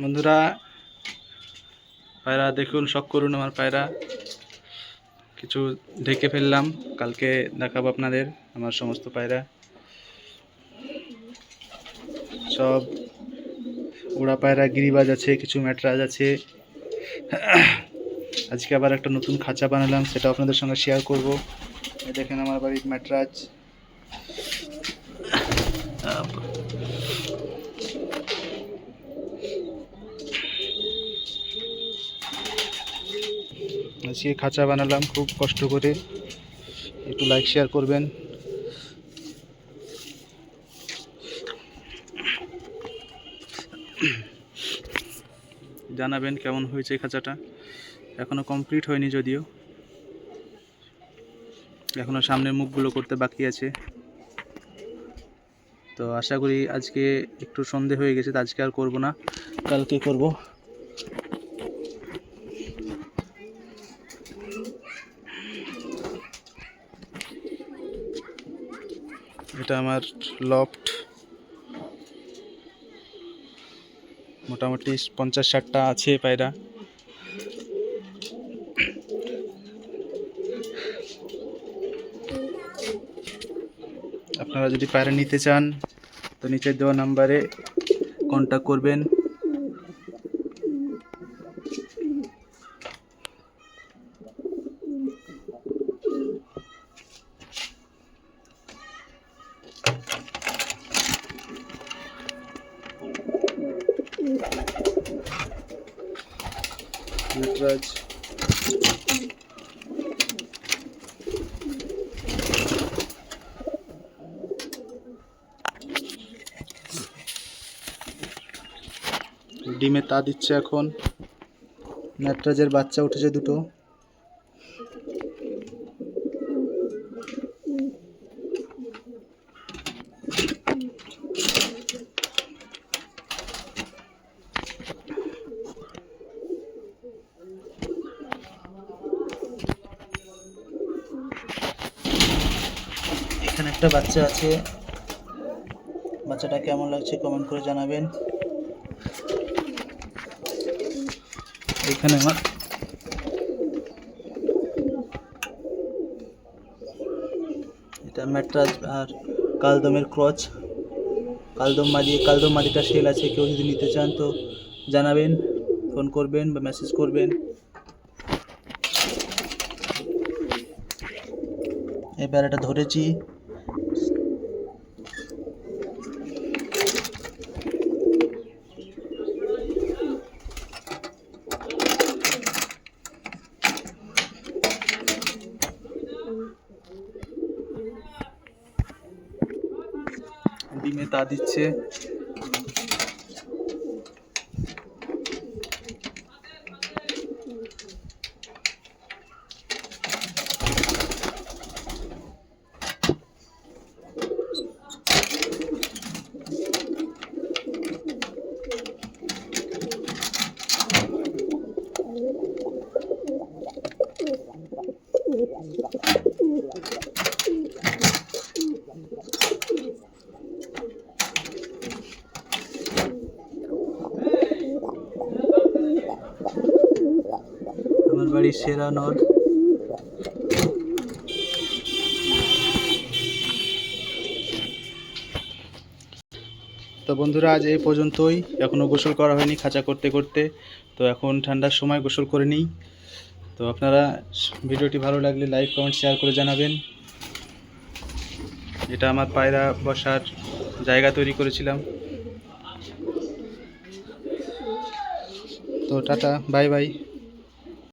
বন্ধুরা, পায়রা দেখুন, শখ করুন আমার পায়রা। কিছু ঢেকে ফেললাম, কালকে দেখাবো আপনাদের আমার সমস্ত পায়রা। সব উড়া পায়রা, গিরিবাজ আছে, কিছু ম্যাটরাজ আছে। আজকে আবার একটা নতুন খাঁচা বানালাম সেটা আপনাদের সঙ্গে শেয়ার করব। দেখেন আমার বাড়ির ম্যাটরাজ। আজকে খাঁচা বানালাম, খুব কষ্ট করে। একটু লাইক শেয়ার করবেন। জানাবেন কেমন হয়েছে খাঁচাটা। এখনও কমপ্লিট হয়নি যদিও। এখনও সামনের মুখগুলো করতে বাকি আছে। তো আশা করি আজকে একটু সন্ধে হয়ে গেছে, তো আজকে আর করব না। কালকে করব। এটা আমার লফট মোটামুটি পঞ্চাশ ষাটটা আছে পায়রা। আপনারা যদি পায়রা নিতে চান, তো নিচের দেওয়া নাম্বারে কন্ট্যাক্ট করবেন। নটরাজ ডিমে তা দিচ্ছে এখন। নটরাজের বাচ্চা উঠেছে দুটো। এখানে একটা বাচ্চা আছে। বাচ্চাটা কেমন লাগছে কমেন্ট করে জানাবেন। এখানে আমার এটা ম্যাট্রাস আর কালদমের ক্রচ। কালদম মাদি, কালদম মাদিটা সেল আছে, কেউ যদি নিতে চান তো জানাবেন ফোন করবেন বা মেসেজ করবেন। এবার এটা ধরেছি। ডিমে তা দিচ্ছে। বাড়ির সেরা নর তো বন্ধুরা, আজ এই পর্যন্তই। এখনও গোসল করা হয়নি খাঁচা করতে করতে। তো এখন ঠান্ডার সময় গোসল করে নিই। তো আপনারা ভিডিওটি ভালো লাগলে লাইক, কমেন্ট, শেয়ার করে জানাবেন। এটা আমার পায়রা বসার জায়গা তৈরি করেছিলাম। তো টাটা, বাই বাই।